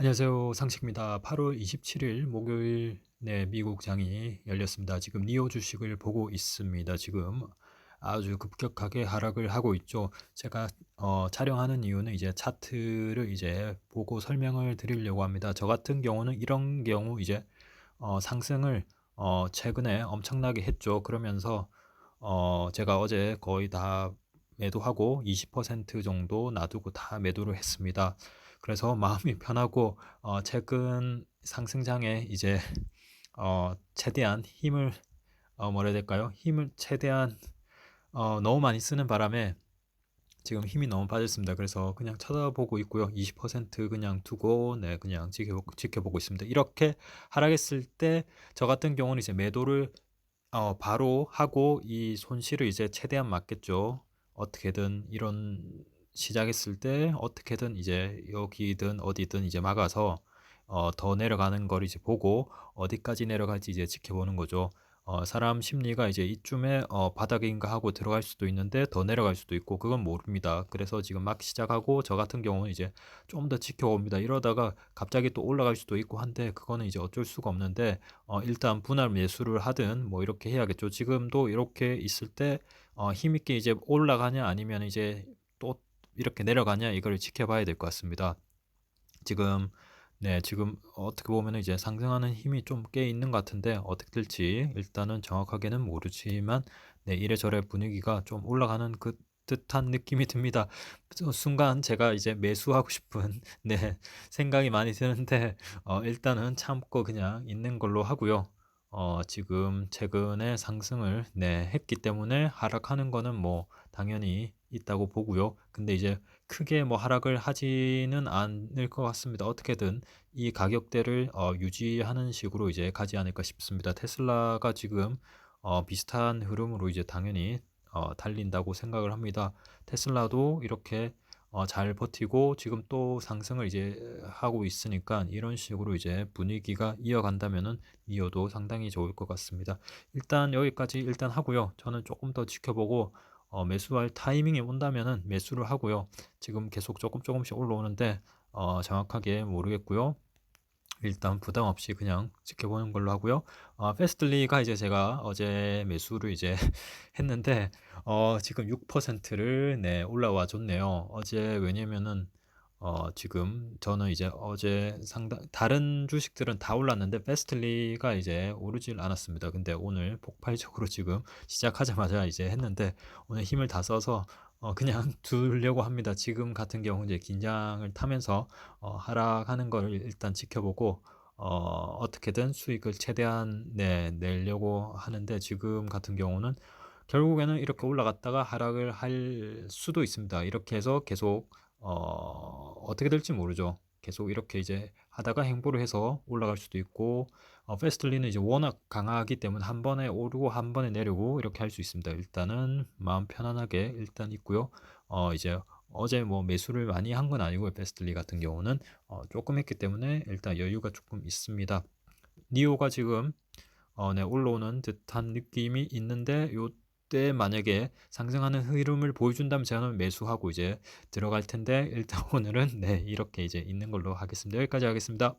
안녕하세요. 상식입니다. 8월 27일 목요일 네, 미국 장이 열렸습니다. 지금 니오 주식을 보고 있습니다. 지금 아주 급격하게 하락을 하고 있죠. 제가 어, 촬영하는 이유는 이제 차트를 이제 보고 설명을 드리려고 합니다. 저 같은 경우는 이런 경우 이제 어, 상승을 어, 최근에 엄청나게 했죠. 그러면서 어, 제가 어제 거의 다 매도하고 20% 정도 놔두고 다 매도를 했습니다. 그래서 마음이 편하고 어, 최근 상승장에 이제 어, 최대한 힘을 어, 뭐라 해야 될까요? 힘을 최대한 어, 너무 많이 쓰는 바람에 지금 힘이 너무 빠졌습니다. 그래서 그냥 쳐다보고 있고요. 20% 그냥 두고 네 그냥 지켜보고, 지켜보고 있습니다. 이렇게 하락했을 때 저 같은 경우는 이제 매도를 어, 바로 하고 이 손실을 이제 최대한 막겠죠. 어떻게든 이런 시작했을 때 어떻게든 이제 여기든 어디든 이제 막아서 어, 더 내려가는 걸 이제 보고 어디까지 내려갈지 이제 지켜보는 거죠. 어, 사람 심리가 이제 이쯤에 어, 바닥인가 하고 들어갈 수도 있는데 더 내려갈 수도 있고 그건 모릅니다. 그래서 지금 막 시작하고 저 같은 경우는 이제 좀 더 지켜봅니다. 이러다가 갑자기 또 올라갈 수도 있고 한데 그거는 이제 어쩔 수가 없는데 어, 일단 분할 매수를 하든 뭐 이렇게 해야겠죠. 지금도 이렇게 있을 때 어, 힘있게 이제 올라가냐 아니면 이제 또 이렇게 내려가냐 이걸 지켜봐야 될 것 같습니다. 지금 네, 지금 어떻게 보면 이제 상승하는 힘이 좀 꽤 있는 것 같은데 어떻게 될지 일단은 정확하게는 모르지만 네, 이래저래 분위기가 좀 올라가는 그 듯한 느낌이 듭니다. 순간 제가 이제 매수하고 싶은 네, 생각이 많이 드는데 어, 일단은 참고 그냥 있는 걸로 하고요. 어, 지금 최근에 상승을 네, 했기 때문에 하락하는 거는 뭐 당연히 있다고 보고요. 근데 이제 크게 뭐 하락을 하지는 않을 것 같습니다. 어떻게든 이 가격대를 어, 유지하는 식으로 이제 가지 않을까 싶습니다. 테슬라가 지금 어, 비슷한 흐름으로 이제 당연히 어, 달린다고 생각을 합니다. 테슬라도 이렇게 어, 잘 버티고 지금 또 상승을 이제 하고 있으니까 이런 식으로 이제 분위기가 이어간다면은 이어도 상당히 좋을 것 같습니다. 일단 여기까지 일단 하고요. 저는 조금 더 지켜보고 어, 매수할 타이밍이 온다면은 매수를 하고요. 지금 계속 조금 조금씩 올라오는데 어, 정확하게 모르겠고요. 일단 부담 없이 그냥 지켜보는 걸로 하고요. 어, 패스트리가 이제 제가 어제 매수를 이제 했는데 어, 지금 6%를 네, 올라와 줬네요. 어제 왜냐면은 어, 지금 저는 이제 어제 상당 다른 주식들은 다 올랐는데 패스트리가 이제 오르질 않았습니다. 근데 오늘 폭발적으로 지금 시작하자마자 이제 했는데 오늘 힘을 다 써서 어, 그냥 두려고 합니다. 지금 같은 경우 이제 긴장을 타면서 어, 하락하는 걸 일단 지켜보고 어, 어떻게든 수익을 최대한 내, 내려고 하는데 지금 같은 경우는 결국에는 이렇게 올라갔다가 하락을 할 수도 있습니다. 이렇게 해서 계속 어, 어떻게 될지 모르죠. 계속 이렇게 이제 하다가 행보를 해서 올라갈 수도 있고 어, 패스트리는 이제 워낙 강하기 때문에 한 번에 오르고 한 번에 내리고 이렇게 할 수 있습니다. 일단은 마음 편안하게 일단 있고요. 어, 이제 어제 뭐 매수를 많이 한 건 아니고 패스트리 같은 경우는 어, 조금 했기 때문에 일단 여유가 조금 있습니다. 니오가 지금 어, 네, 올라오는 듯한 느낌이 있는데 요 때 만약에 상승하는 흐름을 보여준다면 저는 매수하고 이제 들어갈 텐데 일단 오늘은 네 이렇게 이제 있는 걸로 하겠습니다. 여기까지 하겠습니다.